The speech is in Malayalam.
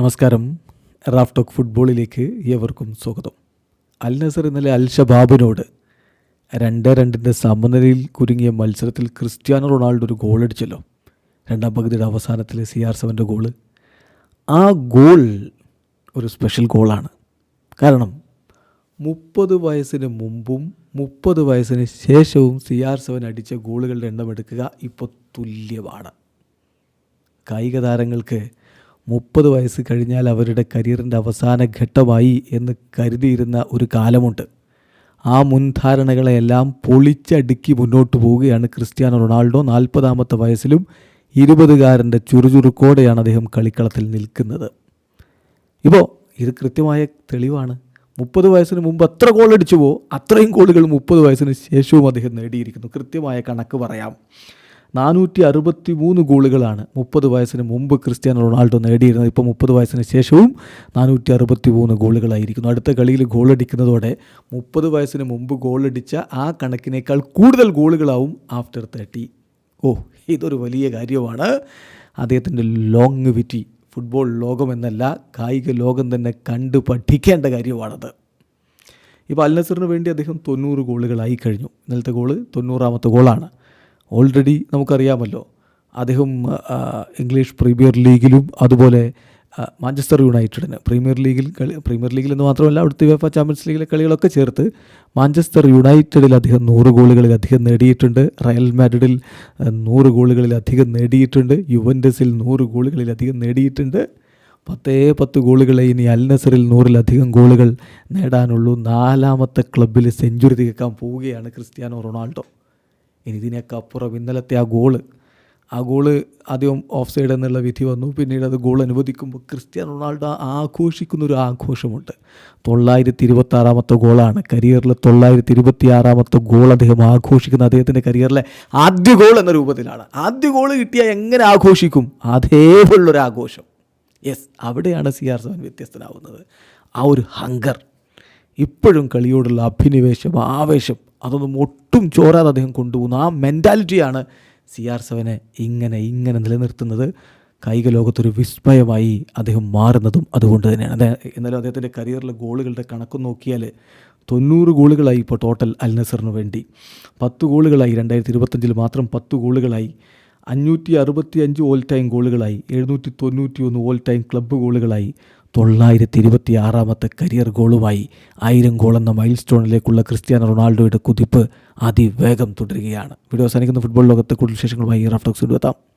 നമസ്കാരം. റാഫ് ടോക്ക് ഫുട്ബോളിലേക്ക് ഏവർക്കും സ്വാഗതം. അൽ നസർ ഇന്നലെ അൽ ഷബാബിനോട് രണ്ട് രണ്ടിന്റെ സമനിലയിൽ കുരുങ്ങിയ മത്സരത്തിൽ ക്രിസ്ത്യാനോ റൊണാൾഡോ ഒരു ഗോൾ അടിച്ചല്ലോ. രണ്ടാം പകുതിയുടെ അവസാനത്തിൽ സി ആർ സെവന്റെ ഗോൾ ആ ഗോൾ ഒരു സ്പെഷ്യൽ ഗോളാണ് കാരണം മുപ്പത് വയസ്സിന് മുമ്പും മുപ്പത് വയസ്സിന് ശേഷവും സി ആർ സെവൻ അടിച്ച ഗോളുകളുടെ എണ്ണം എടുക്കുക ഇപ്പോൾ തുല്യമാണ്. കായിക താരങ്ങൾക്ക് മുപ്പത് വയസ്സ് കഴിഞ്ഞാൽ അവരുടെ കരിയറിന്റെ അവസാന ഘട്ടമായി എന്ന് കരുതിയിരുന്ന ഒരു കാലമുണ്ട്. ആ മുൻധാരണകളെല്ലാം പൊളിച്ചടുക്കി മുന്നോട്ട് പോവുകയാണ് ക്രിസ്ത്യാനോ റൊണാൾഡോ. നാൽപ്പതാമത്തെ വയസ്സിലും ഇരുപതുകാരന്റെ ചുറുചുറുക്കോടെയാണ് അദ്ദേഹം കളിക്കളത്തിൽ നിൽക്കുന്നത്. ഇപ്പോൾ ഇത് കൃത്യമായ തെളിവാണ്. മുപ്പത് വയസ്സിന് മുമ്പ് എത്ര ഗോൾ അടിച്ചുവോ അത്രയും ഗോളുകൾ മുപ്പത് വയസ്സിന് ശേഷവും അദ്ദേഹം നേടിയിരിക്കുന്നു. കൃത്യമായ കണക്ക് പറയാം. നാനൂറ്റി അറുപത്തി മൂന്ന് ഗോളുകളാണ് മുപ്പത് വയസ്സിന് മുമ്പ് ക്രിസ്ത്യാനോ റൊണാൾഡോ നേടിയിരുന്നത്. ഇപ്പോൾ മുപ്പത് വയസ്സിന് ശേഷവും നാനൂറ്റി അറുപത്തി മൂന്ന് ഗോളുകളായിരിക്കുന്നു. അടുത്ത കളിയിൽ ഗോളടിക്കുന്നതോടെ മുപ്പത് വയസ്സിന് മുമ്പ് ഗോളടിച്ച ആ കണക്കിനേക്കാൾ കൂടുതൽ ഗോളുകളാവും ആഫ്റ്റർ തേർട്ടി. ഓ ഇതൊരു വലിയ കാര്യമാണ്. അദ്ദേഹത്തിന്റെ ലോങ് വിറ്റി ഫുട്ബോൾ ലോകമെന്നല്ല കായിക ലോകം തന്നെ കണ്ടു പഠിക്കേണ്ട കാര്യമാണത്. ഇപ്പോൾ അൽ നസറിന് വേണ്ടി അദ്ദേഹം തൊണ്ണൂറ് ഗോളുകളായി കഴിഞ്ഞു. ഇന്നലത്തെ ഗോൾ തൊണ്ണൂറാമത്തെ ഗോളാണ്. ഓൾറെഡി നമുക്കറിയാമല്ലോ. അദ്ദേഹം ഇംഗ്ലീഷ് പ്രീമിയർ ലീഗിലും അതുപോലെ മാഞ്ചസ്റ്റർ യുണൈറ്റഡിന് പ്രീമിയർ ലീഗിൽ കളി പ്രീമിയർ ലീഗിൽ എന്ന് മാത്രമല്ല അവിടുത്തെ വേഫ ചാമ്പ്യൻസ് ലീഗിലെ കളികളൊക്കെ ചേർത്ത് മാഞ്ചസ്റ്റർ യുണൈറ്റഡിൽ അധികം നൂറ് ഗോളുകളിൽ അധികം നേടിയിട്ടുണ്ട്. റയൽ മാഡ്രിഡിൽ നൂറ് ഗോളുകളിൽ അധികം നേടിയിട്ടുണ്ട്. യുവൻഡസിൽ നൂറ് ഗോളുകളിൽ അധികം നേടിയിട്ടുണ്ട്. പത്തേ പത്ത് ഗോളുകളെ ഇനി അൽ നസറിൽ നൂറിലധികം ഗോളുകൾ നേടാനുള്ളൂ. നാലാമത്തെ ക്ലബിൽ സെഞ്ചുറി തികക്കാൻ പോവുകയാണ് ക്രിസ്ത്യാനോ റൊണാൾഡോ. ഇനി ഇതിനൊക്കെ അപ്പുറം ഇന്നലത്തെ ആ ഗോൾ ആ ഗോൾ ആദ്യം ഓഫ് സൈഡ് എന്നുള്ള വിധി വന്നു. പിന്നീട് അത് ഗോൾ അനുവദിക്കുമ്പോൾ ക്രിസ്ത്യാനോ റൊണാൾഡോ ആഘോഷിക്കുന്ന ഒരു ആഘോഷമുണ്ട്. തൊള്ളായിരത്തി ഇരുപത്തി ആറാമത്തെ ഗോളാണ്. കരിയറിലെ തൊള്ളായിരത്തി ഇരുപത്തി ആറാമത്തെ ഗോൾ അദ്ദേഹം ആഘോഷിക്കുന്ന അദ്ദേഹത്തിന്റെ കരിയറിലെ ആദ്യ ഗോൾ എന്ന രൂപത്തിലാണ്. ആദ്യ ഗോൾ കിട്ടിയാൽ എങ്ങനെ ആഘോഷിക്കും? അതേപോലുള്ളൊരു ആഘോഷം. യെസ് അവിടെയാണ് സി ആർ സെവൻ വ്യത്യസ്തനാവുന്നത്. ആ ഒരു ഹങ്കർ ഇപ്പോഴും കളിയോടുള്ള അഭിനിവേശം ആവേശം അതൊന്നും ഒട്ടും ചോരാതെ അദ്ദേഹം കൊണ്ടുപോകുന്നു. ആ മെന്റാലിറ്റിയാണ് സി ആർ സെവനെ ഇങ്ങനെ ഇങ്ങനെ നിലനിർത്തുന്നത്. കായിക ലോകത്തൊരു വിസ്മയമായി അദ്ദേഹം മാറുന്നതും അതുകൊണ്ട് തന്നെയാണ്. എന്നാലും അദ്ദേഹത്തിന്റെ കരിയറിലെ ഗോളുകളുടെ കണക്ക് നോക്കിയാൽ തൊണ്ണൂറ് ഗോളുകളായി ഇപ്പോൾ ടോട്ടൽ അൽ നസറിന് വേണ്ടി. പത്ത് ഗോളുകളായി രണ്ടായിരത്തി ഇരുപത്തഞ്ചിൽ മാത്രം പത്ത് ഗോളുകളായി. അഞ്ഞൂറ്റി അറുപത്തി അഞ്ച് ഓൾ ടൈം ഗോളുകളായി. എഴുന്നൂറ്റി തൊണ്ണൂറ്റി ഒന്ന് ഓൾ ടൈം ക്ലബ്ബ് ഗോളുകളായി. തൊള്ളായിരത്തി ഇരുപത്തി ആറാമത്തെ കരിയർ ഗോളുമായി ആയിരം ഗോൾ എന്ന മൈൽ സ്റ്റോണിലേക്കുള്ള ക്രിസ്ത്യാനോ റൊണാൾഡോയുടെ കുതിപ്പ് അതിവേഗം തുടരുകയാണ്. വീഡിയോ അവസാനിക്കുന്ന. ഫുട്ബോൾ ലോകത്തെ കൂടുതൽ വിശേഷങ്ങളുമായി റഫ്ലക്സ് എത്താം.